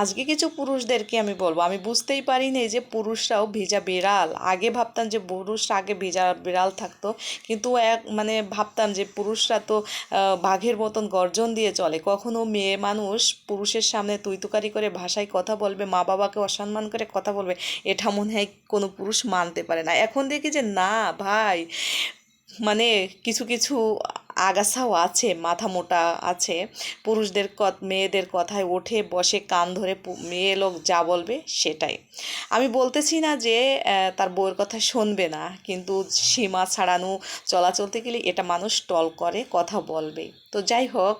আজকে কিছু পুরুষদেরকে আমি বলব। আমি বুঝতেই পারিনি যে পুরুষরাও ভেজা বিড়াল। আগে ভাবতাম যে পুরুষরা আগে ভেজা বিড়াল থাকতো, কিন্তু এক মানে ভাবতাম যে পুরুষরা তো বাঘের মতন গর্জন দিয়ে চলে। কখনো মেয়ে মানুষ পুরুষের সামনে তুইতুকারি করে ভাষায় কথা বলবে, মা বাবাকে অসম্মান করে কথা বলবে, এটা মনে হয় কোনো পুরুষ মানতে পারে না। এখন দেখি যে না ভাই মানে কিছু কিছু আগাছাও আছে, মাথা মোটা আছে। পুরুষদের মেয়েদের কথায় ওঠে, বসে, কান ধরে মেয়ে লোক যা বলবে সেটাই। আমি বলতেছি না যে তার বউয়ের কথা শুনবে না, কিন্তু সীমা ছাড়ানো চলাচলতে গেলে এটা মানুষ টল করে, কথা বলবে তো যাই হোক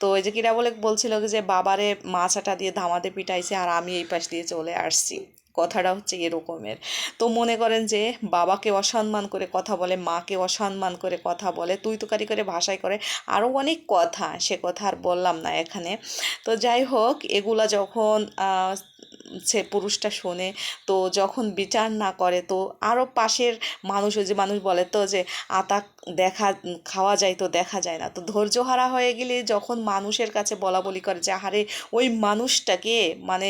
তো এই যে কিরা বলে বলছিল যে, বাবারে মাছাটা দিয়ে ধামাতে পিটাইছে আর আমি এই পাশ দিয়ে চলে আসছি। কথাটা হচ্ছে এরকমের। তো মনে করেন যে বাবাকে অসম্মান করে কথা বলে, মাকে অসম্মান করে কথা বলে তুই তুকারি করে ভাষায় করে আরও অনেক কথা, সে কথা আর বললাম না এখানে। তো যাই হোক, এগুলা যখন সে পুরুষটা শোনে, তো যখন বিচার না করে, তো আরও পাশের মানুষ, ওই যে মানুষ বলে তো যে, আতা দেখা, খাওয়া যায় তো দেখা যায় না। তো ধৈর্য হারা হয়ে গেলে যখন মানুষের কাছে বলা বলি করে যে, আহারে, ওই মানুষটাকে মানে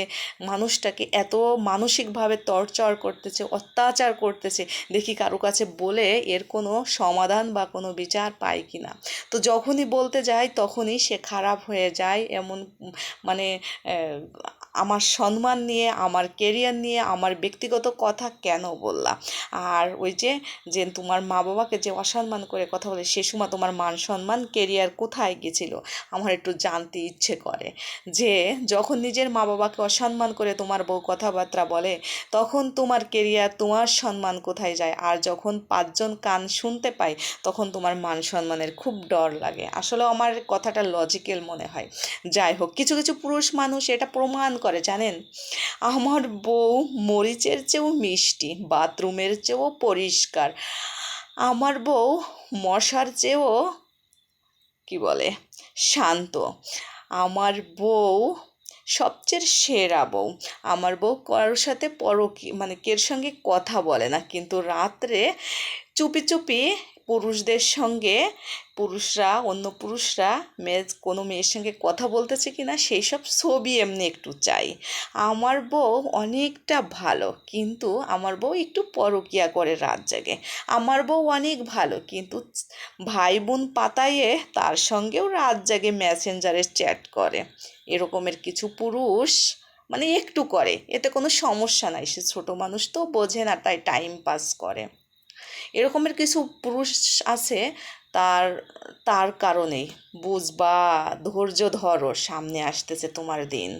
মানুষটাকে এত মানসিকভাবে টর্চার করতেছে, অত্যাচার করতেছে, দেখি কারও কাছে বলে এর কোনো সমাধান বা কোনো বিচার পায় কি না? তো যখনই বলতে যায়, তখনই সে খারাপ হয়ে যায়, এমন মানে আমার সম্মান নিয়ে, আমার কেরিয়ার নিয়ে, আমার ব্যক্তিগত কথা কেন বললা? আর ওই যে যে তোমার মা বাবাকে যে অসম্মান করে কথা বলে, সে সময় তোমার মান সম্মান কেরিয়ার কোথায় গেছিল? আমার একটু জানতে ইচ্ছে করে। যে যখন নিজের মা বাবাকে অসম্মান করে তোমার বউ কথাবার্তা বলে, তখন তোমার কেরিয়ার তোমার সম্মান কোথায় যায়? আর যখন পাঁচজন কান শুনতে পায়, তখন তোমার মান সম্মানের খুব ডর লাগে। আসলে আমার কথাটা লজিক্যাল মনে হয়। যাই হোক, কিছু কিছু পুরুষ মানুষ এটা প্রমাণ করে। জানেন? আমার বউ মরিচের চেয়েও মিষ্টি, বাথরুমের চেয়েও পরিষ্কার। আমার বউ মশার চেয়েও, কি বলে, শান্ত। আমার বউ সবচেয়ে সেরা বউ। আমার বউ কারোর সাথে পরকি মানে কের সঙ্গে কথা বলে না। কিন্তু রাত্রে চুপি চুপি পুরুষদের সঙ্গে, পুরুষরা, অন্য পুরুষরা, মেয়ে, কোনো মেয়ের সঙ্গে কথা বলতেছে কি না সেই সব ছবি এমনি একটু চাই। আমার বউ অনেকটা ভালো, কিন্তু আমার বউ একটু পরকিয়া করে রাত জাগে। আমার বউ অনেক ভালো, কিন্তু ভাই বোন পাতায়ে তার সঙ্গেও রাত জাগে মেসেঞ্জারে চ্যাট করে। এরকমের কিছু পুরুষ মানে একটু করে, এতে কোনো সমস্যা নাই, সে ছোটো মানুষ তো বোঝে না, তাই টাইম পাস করে। এরকমের কিছু পুরুষ আছে তার তার কারণেই। বুঝবা ধৈর্য ধরো সামনে আসতেছে তোমার দিন।